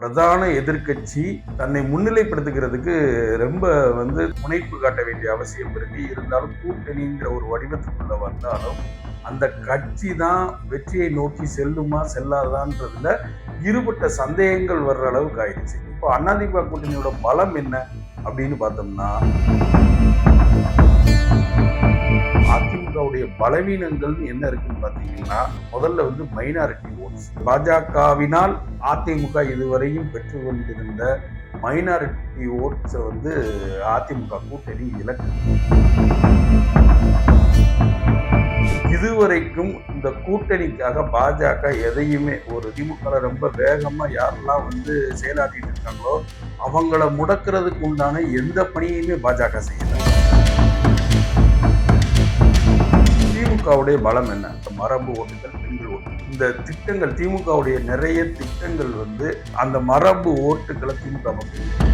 பிரதான எதிர்க்கட்சி தன்னை முன்னிலைப்படுத்துகிறதுக்கு ரொம்ப வந்து முனைப்பு காட்ட வேண்டிய அவசியம் இருக்கு. இருந்தாலும் கூட்டணிங்கிற ஒரு வடிவத்துக்குள்ள வந்தாலும் அந்த கட்சி தான் வெற்றியை நோக்கி செல்லுமா செல்லாதான்றதுல இருபட்ட சந்தேகங்கள் வர்ற அளவுக்கு ஆயிடுச்சு. இப்போ அதிமுக கூட்டணியோட பலம் என்ன அப்படின்னு பார்த்தோம்னா அதிமுகவுடைய பலவீனங்கள் என்ன இருக்குன்னு பார்த்தீங்கன்னா முதல்ல வந்து மைனாரிட்டி ஓட்ஸ் பாஜகவினால் அதிமுக இதுவரையும் பெற்று கொண்டிருந்த மைனாரிட்டி ஓட்ஸை வந்து அதிமுக கூட்டணி இலக்கு இதுவரைக்கும் இந்த கூட்டணிக்காக பாஜக எதையுமே ஒரு திமுக ரொம்ப வேகமாக யாரெல்லாம் வந்து செயலாற்றிட்டு இருக்காங்களோ அவங்கள முடக்கிறதுக்கு உண்டான எந்த பணியுமே பாஜக செய்யலை. திமுகவுடைய பலம் என்ன? இந்த மரபு ஓட்டுகள் பெண்கள் ஓட்டு. இந்த திட்டங்கள் திமுகவுடைய நிறைய திட்டங்கள் வந்து அந்த மரபு ஓட்டுகளை திமுக மக்கள்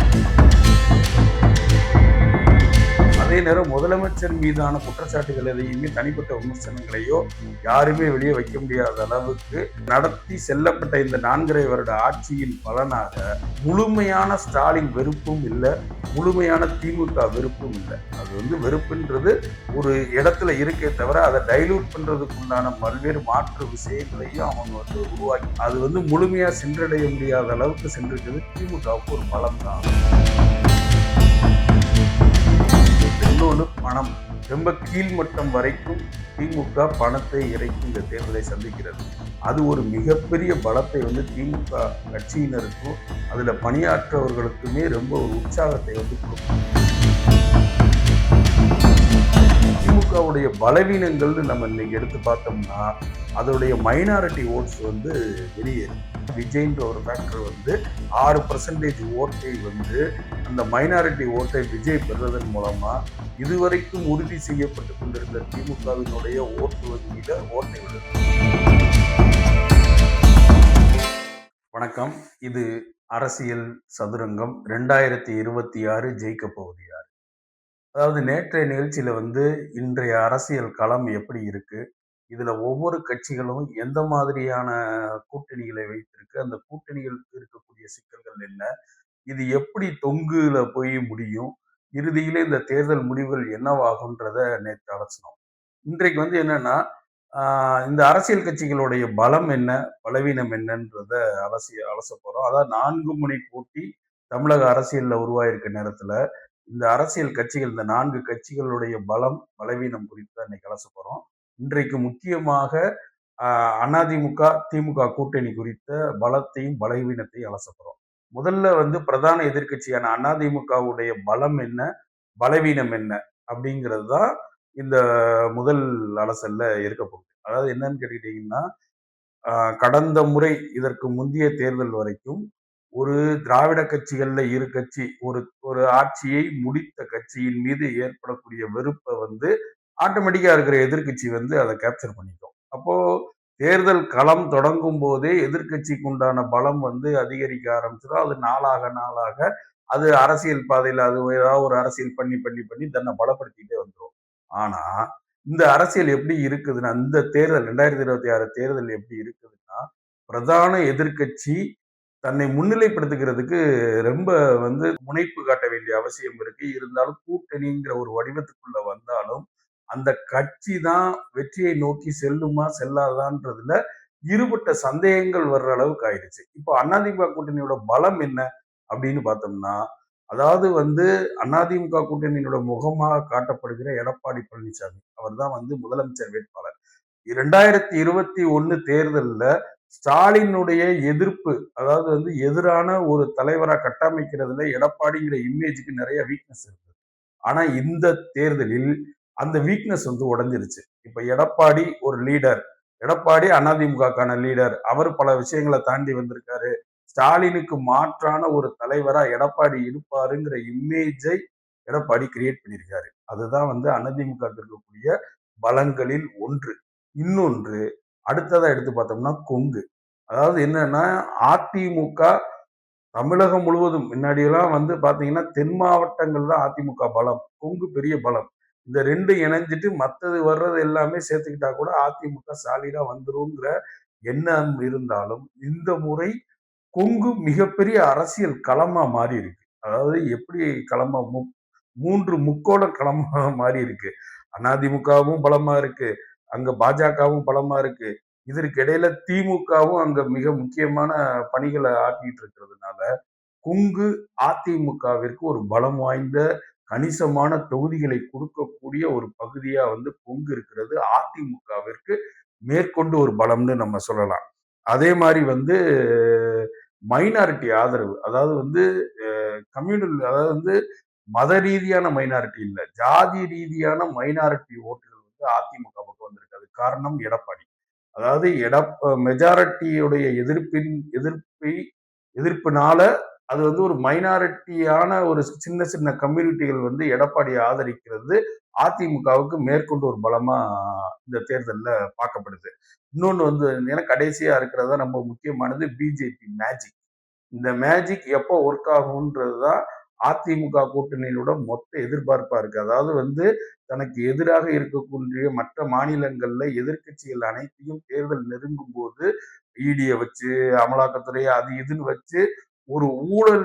அதே நேரம் முதலமைச்சர் மீதான குற்றச்சாட்டுகள் எதையுமே தனிப்பட்ட விமர்சனங்களையோ யாருமே வெளியே வைக்க முடியாத அளவுக்கு நடத்தி செல்லப்பட்ட இந்த நான்கரை வருட ஆட்சியின் பலனாக முழுமையான ஸ்டாலின் வெறுப்பும் இல்லை முழுமையான திமுக வெறுப்பும் இல்லை. அது வந்து வெறுப்புன்றது ஒரு இடத்துல இருக்கே தவிர அதை டைலூட் பண்றதுக்குண்டான பல்வேறு மாற்று விஷயங்களையும் அவங்க வந்து உருவாக்கி அது வந்து முழுமையா சென்றடைய முடியாத அளவுக்கு சென்றிருக்கிறது திமுகவுக்கு ஒரு பலம் தான். இன்னொன்று பணம். ரொம்ப கீழ்மட்டம் வரைக்கும் திமுக பணத்தை இறக்கி இந்த தேர்தலை சந்திக்கிறது. அது ஒரு மிகப்பெரிய பலத்தை வந்து திமுக கட்சியினருக்கும் அதில் பணியாற்றவர்களுக்குமே ரொம்ப ஒரு உற்சாகத்தை வந்து கொடுக்கும். திமுகவுடைய பலவீனங்கள்னு நம்ம இன்னைக்கு எடுத்து பார்த்தோம்னா அதோடைய மைனாரிட்டி ஓட்ஸ் வந்து வெளியேறும் விஜய்ன்ற ஒரு ஃபேக்டர் வந்து ஆறு பர்சன்டேஜ் ஓட்டை வந்து அந்த மைனாரிட்டி ஓட்டை விஜய் பெறுவதன் மூலமாக இதுவரைக்கும் உறுதி செய்யப்பட்டு கொண்டிருந்த திமுகவினுடைய ஓட்டு வங்கியில ஓட்டை விடுது வணக்கம். இது அரசியல் சதுரங்கம் ரெண்டாயிரத்தி இருபத்தி ஆறு ஜெயிக்க போவது யார் அதாவது நேற்றைய நிகழ்ச்சியில் வந்து இன்றைய அரசியல் களம் எப்படி இருக்கு? இதில் ஒவ்வொரு கட்சிகளும் எந்த மாதிரியான கூட்டணிகளை வைத்திருக்கு? அந்த கூட்டணிகளுக்கு இருக்கக்கூடிய சிக்கல்கள் என்ன? இது எப்படி தொங்குல போய் முடியும்? இறுதியிலே இந்த தேர்தல் முடிவுகள் என்னவாகுன்றத நேற்று அலசணும் இன்றைக்கு வந்து என்னன்னா இந்த அரசியல் கட்சிகளுடைய பலம் என்ன பலவீனம் என்னன்றத அலசி அலச போறோம். அதாவது நான்கு முனை போட்டி தமிழக அரசியல்ல உருவாயிருக்க நேரத்துல இந்த அரசியல் கட்சிகள் இந்த நான்கு கட்சிகளுடைய பலம் பலவீனம் குறித்து தான் இன்னைக்கு அலச போறோம். இன்றைக்கு முக்கியமாக ஆஹ் அதிமுக திமுக கூட்டணி குறித்த பலத்தையும் பலவீனத்தையும் அலச போறோம். முதல்ல வந்து பிரதான எதிர்க்கட்சியான அதிமுகவுடைய பலம் என்ன? பலவீனம் என்ன? அப்படிங்கிறது தான் இந்த முதல் அலசல்ல இருக்க போகுது. அதாவது என்னன்னு கேட்டுக்கிட்டீங்கன்னா கடந்த முறை இதற்கு முந்தைய தேர்தல் வரைக்கும் ஒரு திராவிட கட்சிகள்ல இரு கட்சி ஒரு ஒரு ஆட்சியை முடித்த கட்சியின் மீது ஏற்படக்கூடிய வெறுப்பை வந்து ஆட்டோமேட்டிக்கா இருக்கிற எதிர்க்கட்சி வந்து அதை கேப்சர் பண்ணிக்கும் அப்போ தேர்தல் களம் தொடங்கும் போதே எதிர்க்கட்சிக்கு உண்டான பலம் வந்து அதிகரிக்க ஆரம்பிச்சிடும். அது நாளாக நாளாக அது அரசியல் பாதையில் அது ஏதாவது ஒரு அரசியல் பண்ணி பண்ணி பண்ணி தன்னை பலப்படுத்திட்டே வந்துடும் ஆனா இந்த அரசியல் எப்படி இருக்குதுன்னா இந்த தேர்தல் ரெண்டாயிரத்தி இருபத்தி ஆறு தேர்தல் எப்படி இருக்குதுன்னா பிரதான எதிர்க்கட்சி தன்னை முன்னிலைப்படுத்துகிறதுக்கு ரொம்ப வந்து முனைப்பு காட்ட வேண்டிய அவசியம் இருக்கு. இருந்தாலும் கூட்டணிங்கிற ஒரு வடிவத்துக்குள்ள வந்தாலும் அந்த கட்சி தான் வெற்றியை நோக்கி செல்லுமா செல்லாதான்றதுல இருபட்ட சந்தேகங்கள் வர்ற அளவுக்கு ஆயிடுச்சு. இப்போ அதிமுக கூட்டணியோட பலம் என்ன அப்படின்னு பார்த்தோம்னா அதாவது வந்து அதிமுக கூட்டணியோட முகமாக காட்டப்படுகிற எடப்பாடி பழனிசாமி. அவர் தான் வந்து முதலமைச்சர் வேட்பாளர். இரண்டாயிரத்தி இருபத்தி ஒன்னு தேர்தலில் ஸ்டாலினுடைய எதிர்ப்பு அதாவது வந்து எதிரான ஒரு தலைவராக கட்டமைக்கிறதுல எடப்பாடிங்கிற இமேஜுக்கு நிறைய வீக்னஸ் இருக்கு. ஆனா இந்த தேர்தலில் அந்த வீக்னஸ் வந்து உடஞ்சிருச்சு. இப்போ எடப்பாடி ஒரு லீடர் எடப்பாடி அதிமுகக்கான லீடர் அவர் பல விஷயங்களை தாண்டி வந்திருக்காரு. ஸ்டாலினுக்கு மாற்றான ஒரு தலைவரா எடப்பாடி இருப்பாருங்கிற இமேஜை எடப்பாடி கிரியேட் பண்ணியிருக்காரு. அதுதான் வந்து அதிமுக இருக்கக்கூடிய பலங்களில் ஒன்று. இன்னொன்று அடுத்ததா எடுத்து பார்த்தோம்னா கொங்கு. அதாவது என்னன்னா அதிமுக தமிழகம் முழுவதும் முன்னாடியெல்லாம் வந்து பார்த்தீங்கன்னா தென் மாவட்டங்கள் தான் அதிமுக பலம். கொங்கு பெரிய பலம். இந்த ரெண்டு இணைஞ்சிட்டு மற்றது வர்றது எல்லாமே சேர்த்துக்கிட்டா கூட அதிமுக சாலிடா வந்துருங்கிற எண்ணம் இருந்தாலும் இந்த முறை கொங்கு மிகப்பெரிய அரசியல் களமா மாறி இருக்கு அதாவது எப்படி களமா மு- மூன்று முக்கோண களமா மாறி இருக்கு அதிமுகவும் பலமா இருக்கு அங்க பாஜகவும் பலமா இருக்கு. இதற்கு இடையில திமுகவும் அங்க மிக முக்கியமான பணிகளை ஆற்றிட்டு இருக்கிறதுனால கொங்கு அதிமுகவிற்கு ஒரு பலம் வாய்ந்த கணிசமான தொகுதிகளை கொடுக்கக்கூடிய ஒரு பகுதியா வந்து பொங்கு இருக்கிறது. அதிமுகவிற்கு மேற்கொண்டு ஒரு பலம்னு நம்ம சொல்லலாம். அதே மாதிரி வந்து மைனாரிட்டி ஆதரவு அதாவது வந்து கம்யூனல் அதாவது வந்து மத ரீதியான மைனாரிட்டி இல்லை. ஜாதி ரீதியான மைனாரிட்டி ஓட்டுகள் வந்து அதிமுக பக்கம் வந்திருக்காது காரணம் எடப்பாடி. அதாவது எடப்ப மெஜாரிட்டியுடைய எதிர்ப்பின் எதிர்ப்பை எதிர்ப்பினால அது வந்து ஒரு மைனாரிட்டியான ஒரு சின்ன சின்ன கம்யூனிட்டிகள் வந்து எடப்பாடியை ஆதரிக்கிறது அதிமுகவுக்கு மேற்கொண்டு ஒரு பலமா இந்த தேர்தலில் பார்க்கப்படுது. இன்னொன்று வந்து ஏன்னா கடைசியா இருக்கிறதா ரொம்ப முக்கியமானது பிஜேபி மேஜிக் இந்த மேஜிக் எப்போ ஒர்க் ஆகும்ன்றது தான் அதிமுக கூட்டணியோட மொத்த எதிர்பார்ப்பா இருக்கு. அதாவது வந்து தனக்கு எதிராக இருக்கக்கூடிய மற்ற மாநிலங்கள்ல எதிர்க்கட்சிகள் அனைத்தையும் தேர்தல் நெருங்கும் போது இடியை வச்சு அமலாக்கத்துறை அது இதுன்னு வச்சு ஒரு ஊழல்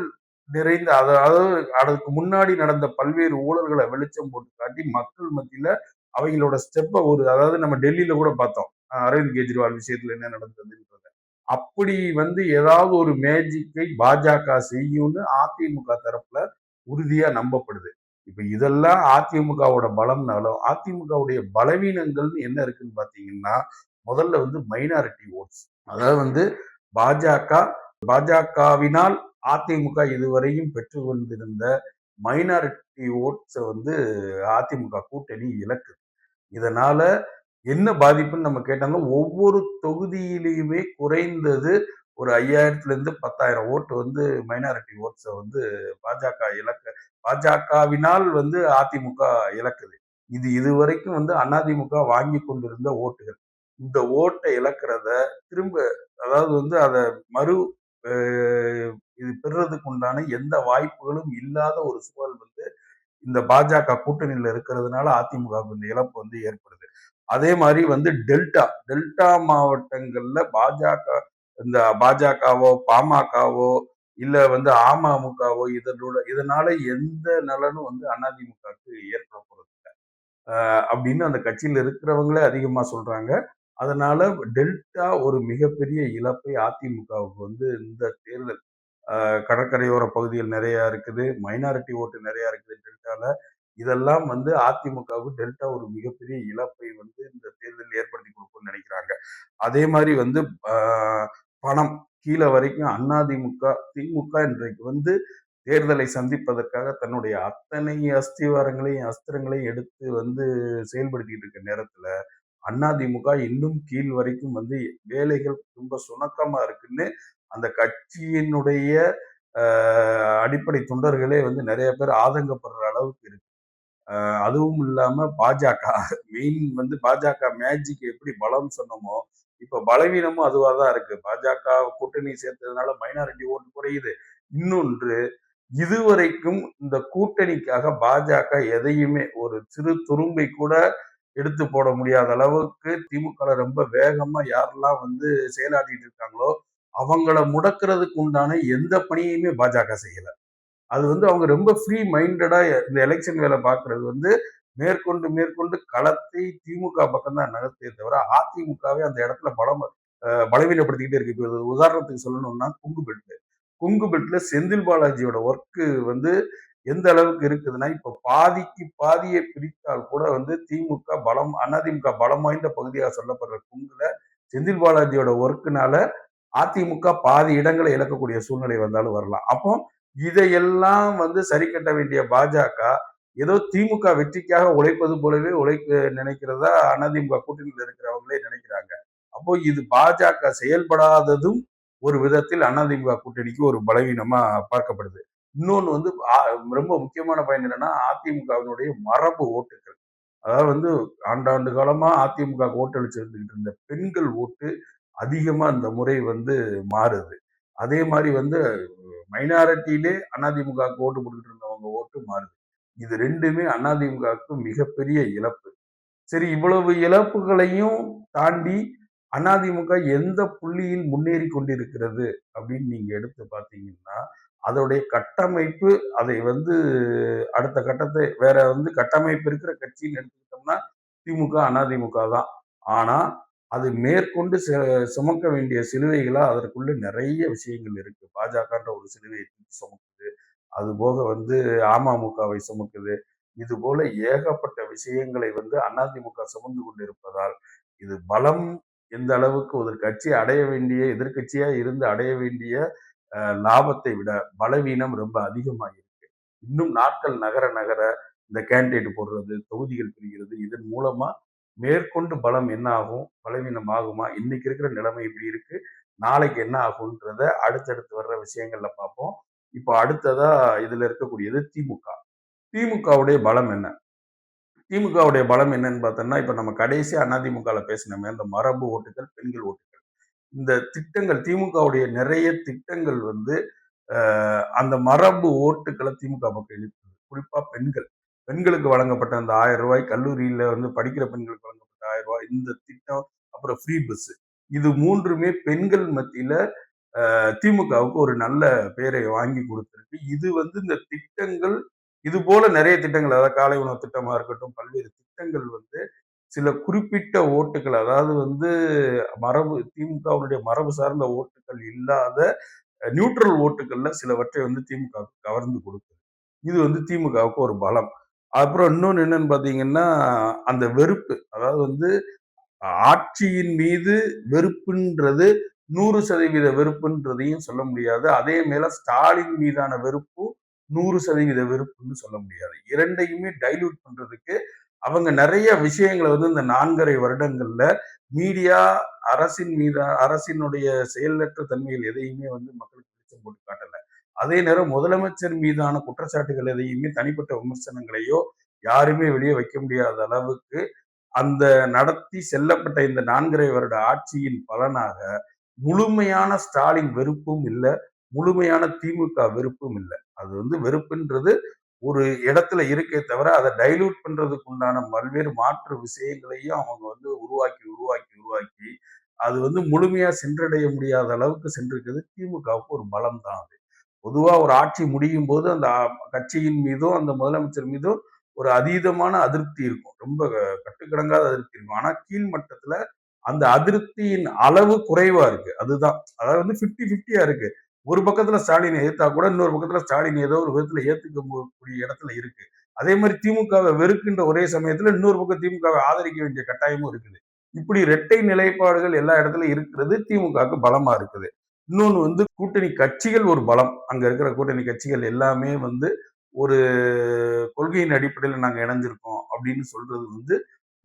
நிறைந்த அதாவது அதுக்கு முன்னாடி நடந்த பல்வேறு ஊழல்களை வெளிச்சம் போட்டு காட்டி மக்கள் மத்தியில அவங்களோட ஸ்டெப்பை ஒரு அதாவது நம்ம டெல்லியில கூட பார்த்தோம். அரவிந்த் கெஜ்ரிவால் விஷயத்துல என்ன நடந்ததுன்றத. அப்படி வந்து ஏதாவது ஒரு மேஜிக்கை பாஜக செய்யும்னு அதிமுக தரப்புல உறுதியா நம்பப்படுது. இப்ப இதெல்லாம் அதிமுகவோட பலம்னாலும் அதிமுகவுடைய பலவீனங்கள்னு என்ன இருக்குன்னு பாத்தீங்கன்னா முதல்ல வந்து மைனாரிட்டி ஓட்ஸ். அதாவது வந்து பாஜக பாஜகவினால் அதிமுக இதுவரையும் பெற்று கொண்டிருந்த மைனாரிட்டி ஓட்ஸை வந்து அதிமுக கூட்டணி இழக்குது. இதனால என்ன பாதிப்புன்னு நம்ம கேட்டாலும் ஒவ்வொரு தொகுதியிலையுமே குறைந்தது ஒரு ஐயாயிரத்துலேருந்து பத்தாயிரம் ஓட்டு வந்து மைனாரிட்டி ஓட்ஸை வந்து பாஜக இழக்க பாஜகவினால் வந்து அதிமுக இழக்குது. இது இதுவரைக்கும் வந்து அதிமுக வாங்கி கொண்டிருந்த ஓட்டுகள். இந்த ஓட்டை இழக்கிறத திரும்ப அதாவது வந்து அதை மறு இது பெறுறதுக்கு உண்டான எந்த வாய்ப்புகளும் இல்லாத ஒரு சூழல் வந்து இந்த பாஜக கூட்டணியில இருக்கிறதுனால அதிமுகவுக்கு இந்த இழப்பு வந்து ஏற்படுது. அதே மாதிரி வந்து டெல்டா டெல்டா மாவட்டங்கள்ல பாஜக இந்த பாஜகவோ பாமகவோ இல்ல வந்து அமமுகவோ இதனோட இதனால எந்த நலனும் வந்து அதிமுகவுக்கு ஏற்பட போறது இல்லை அப்படின்னு அந்த கட்சியில் இருக்கிறவங்களே அதிகமா சொல்றாங்க. அதனால டெல்டா ஒரு மிகப்பெரிய இழப்பை அதிமுகவுக்கு வந்து இந்த தேர்தல் கடற்கரையோர பகுதிகள் நிறைய இருக்குது மைனாரிட்டி ஓட்டு நிறைய இருக்குது டெல்டால. இதெல்லாம் வந்து அதிமுகவுக்கு டெல்டா ஒரு மிகப்பெரிய இழப்பை வந்து இந்த தேர்தலில் ஏற்படுத்தி கொடுக்கும்னு நினைக்கிறாங்க. அதே மாதிரி வந்து பணம் கீழே வரைக்கும் அதிமுக திமுக இன்றைக்கு வந்து தேர்தலை சந்திப்பதற்காக தன்னுடைய அத்தனை அஸ்திவாரங்களையும் அஸ்திரங்களையும் எடுத்து வந்து செயல்படுத்திக்கிட்டு இருக்க நேரத்துல அதிமுக இன்னும் கீழ் வரைக்கும் வந்து வேலைகள் ரொம்ப சுணக்கமா இருக்குன்னு அந்த கட்சியினுடைய அடிப்படை தொண்டர்களே வந்து நிறைய பேர் ஆதங்கப்படுற அளவுக்கு இருக்கு. அதுவும் இல்லாம பாஜக மெயின் வந்து பாஜக மேஜிக் எப்படி பலம் சொன்னோமோ இப்ப பலவீனமும் அதுவா தான் இருக்கு. பாஜக கூட்டணி சேர்த்ததுனால மைனாரிட்டி ஓட்டு குறையுது. இன்னொன்று இதுவரைக்கும் இந்த கூட்டணிக்காக பாஜக எதையுமே ஒரு சிறு துரும்பை கூட எடுத்து போட முடியாத அளவுக்கு திமுக ரொம்ப வேகமா யாரெல்லாம் வந்து செயலாற்றிட்டு இருக்காங்களோ அவங்கள முடக்கிறதுக்கு உண்டான எந்த பணியுமே பாஜக செய்யல. அது வந்து அவங்க ரொம்ப ஃப்ரீ மைண்டடா இந்த எலெக்ஷன் வேலை பார்க்கறது வந்து மேற்கொண்டு மேற்கொண்டு களத்தை திமுக பக்கம் தான் நகர்த்தே தவிர அதிமுகவே அந்த இடத்துல பலம் பலவீனப்படுத்திக்கிட்டே இருக்கு. இப்போ உதாரணத்துக்கு சொல்லணும்னா குங்கு பெல்ட் குங்கு பெல்ட்ல செந்தில் பாலாஜியோட ஒர்க்கு வந்து எந்த அளவுக்கு இருக்குதுன்னா இப்ப பாதிக்கு பாதியை பிரித்தால் கூட வந்து திமுக பலம் அதிமுக பலம் வாய்ந்த பகுதியாக சொல்லப்படுற குங்குல செந்தில் பாலாஜியோட ஒர்க்குனால அதிமுக பாதி இடங்களை இழக்கக்கூடிய சூழ்நிலை வந்தாலும் வரலாம். அப்போ இதையெல்லாம் வந்து சரி கட்ட வேண்டிய பாஜக ஏதோ திமுக வெற்றிக்காக உழைப்பது போலவே உழைக்க நினைக்கிறதா அதிமுக கூட்டணியில் இருக்கிறவங்களே நினைக்கிறாங்க. அப்போ இது பாஜக செயல்படாததும் ஒரு விதத்தில் அதிமுக கூட்டணிக்கு ஒரு பலவீனமா பார்க்கப்படுது. இன்னொன்று வந்து ரொம்ப முக்கியமான பயன் என்னன்னா அதிமுகவினுடைய மரபு ஓட்டுகள். அதாவது வந்து ஆண்டாண்டு காலமாக அதிமுக ஓட்டளிச்சுட்டு இருந்த பெண்கள் ஓட்டு அதிகமாக இந்த முறை வந்து மாறுது. அதே மாதிரி வந்து மைனாரிட்டியிலே அதிமுக ஓட்டு போட்டுட்டு இருந்தவங்க ஓட்டு மாறுது. இது ரெண்டுமே அதிமுகவுக்கு மிகப்பெரிய இழப்பு. சரி இவ்வளவு இழப்புகளையும் தாண்டி அதிமுக எந்த புள்ளியில் முன்னேறி கொண்டிருக்கிறது அப்படின்னு நீங்க எடுத்து பார்த்தீங்கன்னா, அதோடைய கட்டமைப்பு அதை வந்து அடுத்த கட்டத்தை வேற வந்து கட்டமைப்பு இருக்கிற கட்சின்னு எடுத்துக்கிட்டோம்னா, திமுக, அதிமுக தான். ஆனா, அது மேற்கொண்டு ச சுமக்க வேண்டிய சிலுவைகளா அதற்குள்ள நிறைய விஷயங்கள் இருக்கு. பாஜகன்ற ஒரு சிலுவையை தூக்கி சுமக்குது. அதுபோக வந்து அமமுகவை சுமக்குது. இதுபோல ஏகப்பட்ட விஷயங்களை வந்து அதிமுக சுமந்து கொண்டிருப்பதால், இது பலம் எந்த அளவுக்கு ஒரு கட்சி அடைய வேண்டிய எதிர்கட்சியா இருந்து அடைய வேண்டிய லாபத்தை விட பலவீனம் ரொம்ப அதிகமா இருக்கு. இன்னும் நாட்கள் நகர நகர இந்த கேண்டிடேட் போடுறது, தொகுதிகள் பிரிகிறது இதன் மூலமா மேற்கொண்டு பலம் என்ன ஆகும்? பலவீனம் ஆகுமா? இன்னைக்கு இருக்கிற நிலைமை இப்படி இருக்கு. நாளைக்கு என்ன ஆகுன்றத அடுத்தடுத்து வர்ற விஷயங்கள்ல பார்ப்போம். இப்போ அடுத்ததா இதுல இருக்கக்கூடியது திமுக. திமுகவுடைய பலம் என்ன? திமுகவுடைய பலம் என்னன்னு பார்த்தோம்னா, இப்ப நம்ம கடைசி அதிமுகல பேசினோமே, அந்த மரபு ஓட்டுகள், பெண்கள் ஓட்டுகள். இந்த திட்டங்கள் திமுகவுடைய நிறைய திட்டங்கள் வந்து அந்த மரபு ஓட்டுக்களை திமுக பக்கம் இழுத்தது குறிப்பா பெண்கள். பெண்களுக்கு வழங்கப்பட்ட அந்த ஆயிரம் ரூபாய் கல்லூரியில வந்து படிக்கிற பெண்களுக்கு வழங்கப்பட்ட ஆயிரம் ரூபாய் இந்த திட்டம், அப்புறம் ஃப்ரீ பஸ். இது மூன்றுமே பெண்கள் மத்தியில திமுகவுக்கு ஒரு நல்ல பெயரை வாங்கி கொடுத்துருக்கு இது வந்து இந்த திட்டங்கள் இது போல நிறைய திட்டங்கள் அதாவது காலை உணவு திட்டமா இருக்கட்டும், பல்வேறு திட்டங்கள் வந்து சில குறிப்பிட்ட ஓட்டுகள் அதாவது வந்து மரபு திமுகவினுடைய மரபு சார்ந்த ஓட்டுகள் இல்லாத நியூட்ரல் ஓட்டுகள்ல சிலவற்றை வந்து திமுக கவர்ந்து கொடுக்குது. இது வந்து திமுகவுக்கு ஒரு பலம். அப்புறம் இன்னொன்று என்னன்னு பார்த்தீங்கன்னா, அந்த வெறுப்பு. அதாவது வந்து ஆட்சியின் மீது வெறுப்புன்றது 100% வெறுப்புன்றதையும் சொல்ல முடியாது. அதே மேல ஸ்டாலின் மீதான வெறுப்பும் 100% வெறுப்புன்னு சொல்ல முடியாது. இரண்டையுமே டைல்யூட் பண்றதுக்கு அவங்க நிறைய விஷயங்களை வந்து இந்த 4 1/2 வருடங்கள்ல மீடியா அரசின் மீது அரசினுடைய செயலற்ற தன்மைகள் எதையுமே வந்து மக்களுக்கு வெளிச்சம் போட்டு காட்டல. அதே நேரம் முதலமைச்சர் மீதான குற்றச்சாட்டுகள் எதையுமே தனிப்பட்ட விமர்சனங்களையோ யாருமே வெளியே வைக்க முடியாத அளவுக்கு அந்த நடத்தி செல்லப்பட்ட இந்த 4 1/2 வருட ஆட்சியின் பலனாக முழுமையான ஸ்டாலின் வெறுப்பும் இல்லை முழுமையான திமுக வெறுப்பும் இல்லை அது வந்து வெறுப்புன்றது ஒரு இடத்துல இருக்கே தவிர, அதை டைல்யூட் பண்றதுக்கு உண்டான பல்வேறு மாற்று விஷயங்களையும் அவங்க வந்து உருவாக்கி, உருவாக்கி, உருவாக்கி அது வந்து முழுமையா சென்றடைய முடியாத அளவுக்கு சென்றிருக்கிறது. திமுகவுக்கு ஒரு பலம் தான் அது. பொதுவா ஒரு ஆட்சி முடியும் போது அந்த கட்சியின் மீதும், அந்த முதலமைச்சர் மீதும் ஒரு அதீதமான அதிருப்தி இருக்கும். ரொம்ப கட்டுக்கடங்காத அதிருப்தி இருக்கும். ஆனா கீழ் மட்டத்துல அந்த அதிருப்தியின் அளவு குறைவா இருக்கு. அதுதான். அதாவது வந்து 50, 50யா இருக்கு. ஒரு பக்கத்துல ஸ்டாலினை எதிர்த்தா கூட, இன்னொரு பக்கத்துல ஸ்டாலின் ஏதோ ஒரு விதத்துல ஏத்துக்க கூடிய இடத்துல இருக்கு. அதே மாதிரி திமுகவை வெறுக்கின்ற ஒரே சமயத்துல இன்னொரு பக்கம் திமுகவை ஆதரிக்க வேண்டிய கட்டாயமும் இருக்குது. இப்படி இரட்டை நிலைப்பாடுகள் எல்லா இடத்துலயும் இருக்கிறது திமுகவுக்கு பலமா இருக்குது. இன்னொன்று வந்து கூட்டணி கட்சிகள் ஒரு பலம். அங்க இருக்கிற கூட்டணி கட்சிகள் எல்லாமே வந்து ஒரு கொள்கையின் அடிப்படையில் நாங்கள் இணைஞ்சிருக்கோம் அப்படின்னு சொல்றது வந்து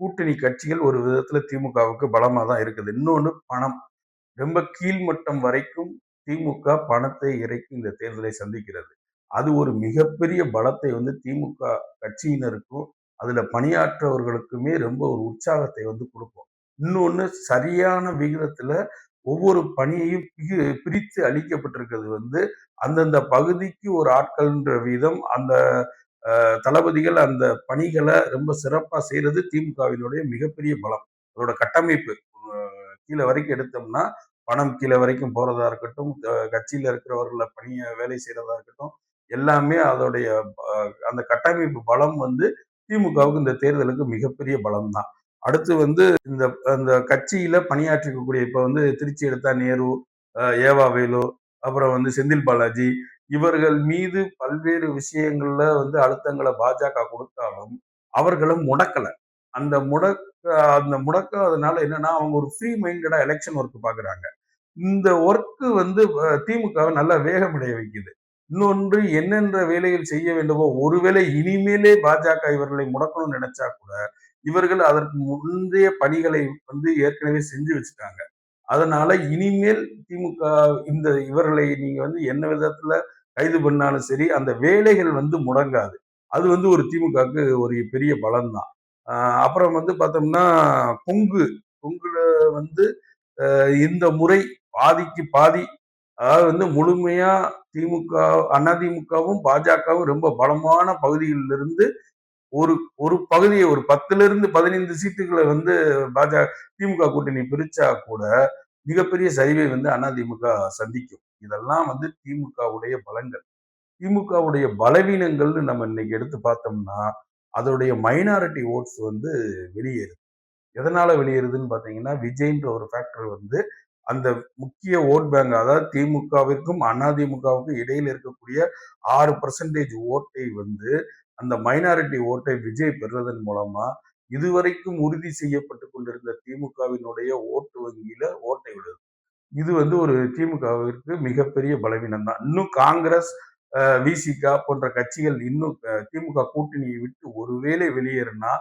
கூட்டணி கட்சிகள் ஒரு விதத்துல திமுகவுக்கு பலமா தான் இருக்குது. இன்னொன்று பணம். ரொம்ப கீழ்மட்டம் வரைக்கும் திமுக பணத்தை இறக்கி இந்த தேர்தலை சந்திக்கிறது. அது ஒரு மிகப்பெரிய பலத்தை வந்து திமுக கட்சியினருக்கும், அதுல பணியாற்றவர்களுக்குமே ரொம்ப ஒரு உற்சாகத்தை வந்து கொடுக்கும் இன்னொன்னு சரியான விகிதத்துல ஒவ்வொரு பணியையும் பிரித்து அளிக்கப்பட்டிருக்கிறது வந்து அந்தந்த பகுதிக்கு ஒரு ஆட்கள்ன்ற வீதம் அந்த தளபதிகள் அந்த பணிகளை ரொம்ப சிறப்பாக செய்கிறது திமுகவினுடைய மிகப்பெரிய பலம். அதோட கட்டமைப்பு கீழே வரைக்கும் எடுத்தோம்னா, பணம் கீழே வரைக்கும் போறதா இருக்கட்டும், கட்சியில இருக்கிறவர்களை பணிய வேலை செய்யறதா இருக்கட்டும், எல்லாமே அதோடைய அந்த கட்டமைப்பு பலம் வந்து திமுகவுக்கு இந்த தேர்தலுக்கு மிகப்பெரிய பலம் தான். அடுத்து வந்து இந்த அந்த கட்சியில பணியாற்றிக்கக்கூடிய இப்ப வந்து திருச்சி எடுத்தா நேரு, ஏவா வேலு, அப்புறம் வந்து செந்தில் பாலாஜி இவர்கள் மீது பல்வேறு விஷயங்கள்ல வந்து அழுத்தங்களை பாஜக கொடுத்தாலும் அவர்களும் முடக்கலை அந்த முடக்க அந்த முடக்காதனால என்னன்னா, அவங்க ஒரு ஃப்ரீ மைண்டடா எலெக்ஷன் ஒர்க் பார்க்குறாங்க. இந்த ஒர்க்கு வந்து திமுகவை நல்லா வேகமடைய வைக்குது. இன்னொன்று என்னென்ற வேலைகள் செய்ய வேண்டுமோ, ஒருவேளை இனிமேலே பாஜக இவர்களை முடக்கணும்னு நினைச்சா கூட, இவர்கள் அதற்கு முந்தைய பணிகளை வந்து ஏற்கனவே செஞ்சு வச்சுட்டாங்க. அதனால இனிமேல் திமுக இந்த இவர்களை நீங்க வந்து என்ன விதத்துல கைது பண்ணாலும் சரி, அந்த வேலைகள் வந்து முடங்காது. அது வந்து ஒரு திமுகவுக்கு ஒரு பெரிய பலம் தான். அப்புறம் வந்து பார்த்தோம்னா, கொங்கு கொங்குல வந்து இந்த முறை பாதிக்கு பாதி அதாவது வந்து முழுமையா திமுக அதிமுகவும், பாஜகவும் ரொம்ப பலமான பகுதிகளிலிருந்து ஒரு ஒரு பகுதியை ஒரு பத்துல இருந்து பதினைந்து சீட்டுகளை வந்து பாஜக திமுக கூட்டணி பிரிச்சா கூட மிகப்பெரிய சரிவை வந்து அதிமுக சந்திக்கும். இதெல்லாம் வந்து திமுகவுடைய பலங்கள். திமுகவுடைய பலவீனங்கள்னு நம்ம இன்னைக்கு எடுத்து பார்த்தோம்னா அதோடைய மைனாரிட்டி ஓட்ஸ் வந்து வெளியேறுது. எதனால வெளியேறுதுன்னு பார்த்தீங்கன்னா விஜய்ன்ற ஒரு ஃபேக்டர் வந்து அந்த முக்கிய ஓட் பேங்க் அதாவது திமுகவிற்கும் அதிமுகவுக்கும் இடையில் இருக்கக்கூடிய ஆறு பர்சன்டேஜ் ஓட்டை வந்து அந்த மைனாரிட்டி ஓட்டை விஜய் பெறுவதன் மூலமா இதுவரைக்கும் உறுதி செய்யப்பட்டு கொண்டிருந்த திமுகவினுடைய ஓட்டு வங்கியில ஓட்டை விடுது. இது வந்து ஒரு திமுகவிற்கு மிகப்பெரிய பலவீனம் தான் இன்னும் காங்கிரஸ் விசிகா போன்ற கட்சிகள் இன்னும் திமுக கூட்டணியை விட்டு ஒருவேளை வெளியேறினா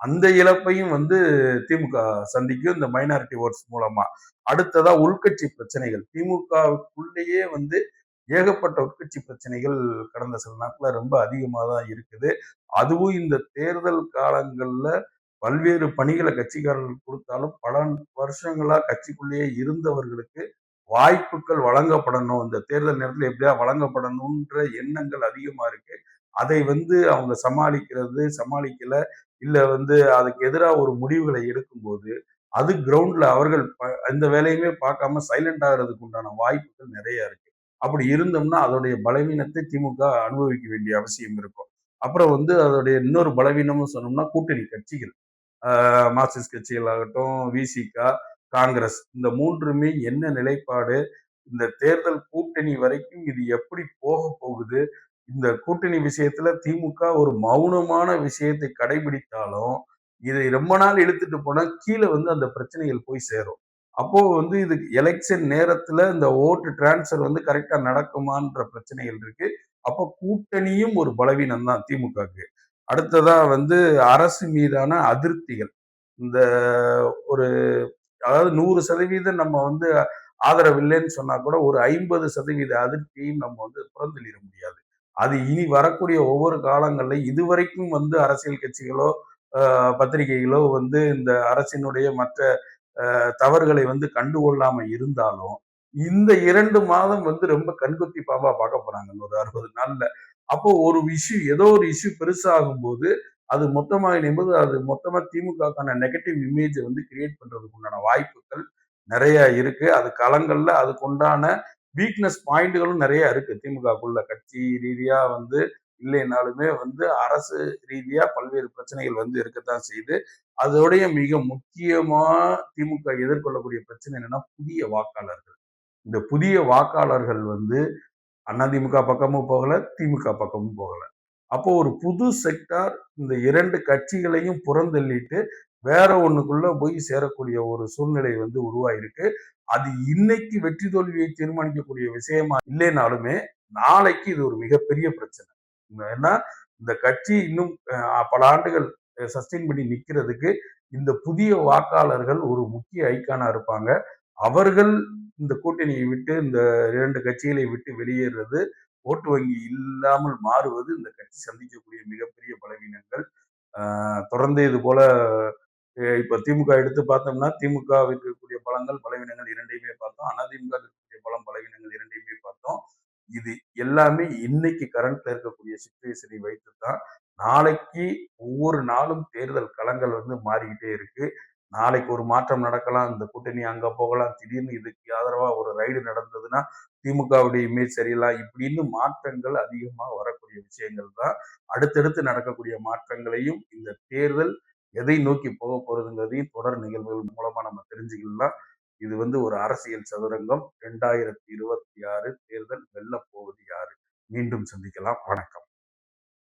அந்த இழப்பையும் வந்து திமுக சந்திக்கும் இந்த மைனாரிட்டி ஓட்ஸ் மூலமா. அடுத்ததா உள்கட்சி பிரச்சனைகள். திமுகவுக்குள்ளேயே வந்து ஏகப்பட்ட உட்கட்சி பிரச்சனைகள் கடந்த சில நாட்கள ரொம்ப அதிகமாக தான் இருக்குது. அதுவும் இந்த தேர்தல் காலங்கள்ல பல்வேறு பணிகளை கட்சிக்காரர்கள் கொடுத்தாலும் பல வருஷங்களா கட்சிக்குள்ளேயே இருந்தவர்களுக்கு வாய்ப்புகள் வழங்கப்படணும். இந்த தேர்தல் நேரத்தில் எப்படியா வழங்கப்படணுன்ற எண்ணங்கள் அதிகமா இருக்கு. அதை வந்து அவங்க சமாளிக்கிறது சமாளிக்கல இல்லை வந்து அதுக்கு எதிராக ஒரு முடிவுகளை எடுக்கும்போது அது கிரவுண்ட்ல அவர்கள் எந்த வேலையுமே பார்க்காம சைலண்ட் ஆகிறதுக்கு உண்டான வாய்ப்புகள் நிறைய இருக்கு. அப்படி இருந்தோம்னா அதோடைய பலவீனத்தை திமுக அனுபவிக்க வேண்டிய அவசியம் இருக்கும். அப்புறம் வந்து அதோடைய இன்னொரு பலவீனம்னு சொன்னோம்னா கூட்டணி கட்சிகள். மார்க்சிஸ்ட் கட்சிகள் ஆகட்டும் விசிகா காங்கிரஸ். இந்த மூன்றுமே என்ன நிலைப்பாடு? இந்த தேர்தல் கூட்டணி வரைக்கும் இது எப்படி போக போகுது? இந்த கூட்டணி விஷயத்துல திமுக ஒரு மௌனமான விஷயத்தை கடைபிடித்தாலும் இதை ரொம்ப நாள் இழுத்துட்டு போனா கீழே வந்து அந்த பிரச்சனைகள் போய் சேரும். அப்போ வந்து இது எலெக்ஷன் நேரத்துல இந்த ஓட்டு டிரான்ஸ்ஃபர் வந்து கரெக்டா நடக்குமான்ற பிரச்சனைகள் இருக்கு. அப்போ கூட்டணியும் ஒரு பலவீனம் தான் திமுகக்கு. அடுத்ததா வந்து அரசு மீதான அதிருப்திகள். இந்த ஒரு அதாவது நூறு சதவீதம் நம்ம வந்து ஆதரவில்லைன்னு சொன்னா கூட ஒரு ஐம்பது சதவீத அதிருப்தியும் நம்ம வந்து புறந்தெளிய முடியாது. அது இனி வரக்கூடிய ஒவ்வொரு காலங்களில் இதுவரைக்கும் வந்து அரசியல் கட்சிகளோ பத்திரிகைகளோ வந்து இந்த அரசினுடைய மற்ற தவறுகளை வந்து கண்டுகொள்ளாம இருந்தாலும் இந்த இரண்டு மாதம் வந்து ரொம்ப கண்குத்தி பாம்பா பார்க்க போறாங்க. ஒரு அறுபது நாள்ல. அப்போ ஒரு இஷ்யூ ஏதோ ஒரு இஷ்யூ பெருசாகும் போது அது மொத்தமாக இணையும்போது அது மொத்தமாக திமுகக்கான நெகட்டிவ் இமேஜை வந்து கிரியேட் பண்ணுறதுக்கு உண்டான வாய்ப்புகள் நிறைய இருக்கு. அது களங்கள்ல அதுக்குண்டான வீக்னஸ் பாயிண்ட்களும் நிறைய இருக்கு. திமுகக்குள்ள கட்சி ரீதியா வந்து இல்லைனாலுமே வந்து அரசு ரீதியா பல்வேறு பிரச்சனைகள் வந்து இருக்கத்தான் செய்யுது. அதோடைய மிக முக்கியமா திமுக எதிர்கொள்ளக்கூடிய பிரச்சனை என்னன்னா புதிய வாக்காளர்கள். இந்த புதிய வாக்காளர்கள் வந்து அதிமுக பக்கமும் போகல திமுக பக்கமும் போகல. அப்போ ஒரு புது செக்டார் இந்த இரண்டு கட்சிகளையும் புறந்தள்ளிட்டு வேற ஒண்ணுக்குள்ள போய் சேரக்கூடிய ஒரு சூழ்நிலை வந்து உருவாயிருக்கு. அது இன்னைக்கு வெற்றி தோல்வியை தீர்மானிக்கக்கூடிய விஷயமா இல்லைனாலுமே நாளைக்கு இது ஒரு மிகப்பெரிய பிரச்சனை. ஏன்னா இந்த கட்சி இன்னும் பல ஆண்டுகள் சஸ்டெயின் பண்ணி நிக்கிறதுக்கு இந்த புதிய வாக்காளர்கள் ஒரு முக்கிய ஐக்கானா இருப்பாங்க. அவர்கள் இந்த கூட்டணியை விட்டு இந்த இரண்டு கட்சிகளை விட்டு வெளியேறது ஓட்டு வங்கி இல்லாமல் மாறுவது இந்த கட்சி சந்திக்கக்கூடிய மிகப்பெரிய பலவீனங்கள். தொடர்ந்து இது போல இப்ப திமுக எடுத்து பார்த்தோம்னா திமுக இருக்கக்கூடிய பலங்கள் பலவீனங்கள் இரண்டையுமே பார்த்தோம். அதிமுக இருக்கக்கூடிய பலம் பலவீனங்கள் இரண்டையுமே பார்த்தோம். இது எல்லாமே இன்னைக்கு கரண்ட்ல இருக்கக்கூடிய சுச்சுவேஷனை வைத்து தான் நாளைக்கு ஒவ்வொரு நாளும் தேர்தல் களங்கள் வந்து மாறிக்கிட்டே இருக்கு. நாளைக்கு ஒரு மாற்றம் நடக்கலாம் இந்த கூட்டணி அங்க போகலாம் திடீர்னு இதுக்கு ஆதரவா ஒரு ரைடு நடந்ததுன்னா திமுகவுடைய இமேஜ் சரியில்லாம் இப்படின்னு மாற்றங்கள் அதிகமாக வரக்கூடிய விஷயங்கள் தான். அடுத்தடுத்து நடக்கக்கூடிய மாற்றங்களையும் இந்த தேர்தல் எதை நோக்கி போக போறதுங்கிறதையும் தொடர் நிகழ்வுகள் மூலமா நம்ம தெரிஞ்சுக்கலாம் இது வந்து ஒரு அரசியல் சதுரங்கம். ரெண்டாயிரத்தி இருபத்தி ஆறு தேர்தல் வெல்ல போவது யாரு? மீண்டும் சந்திக்கலாம். வணக்கம்.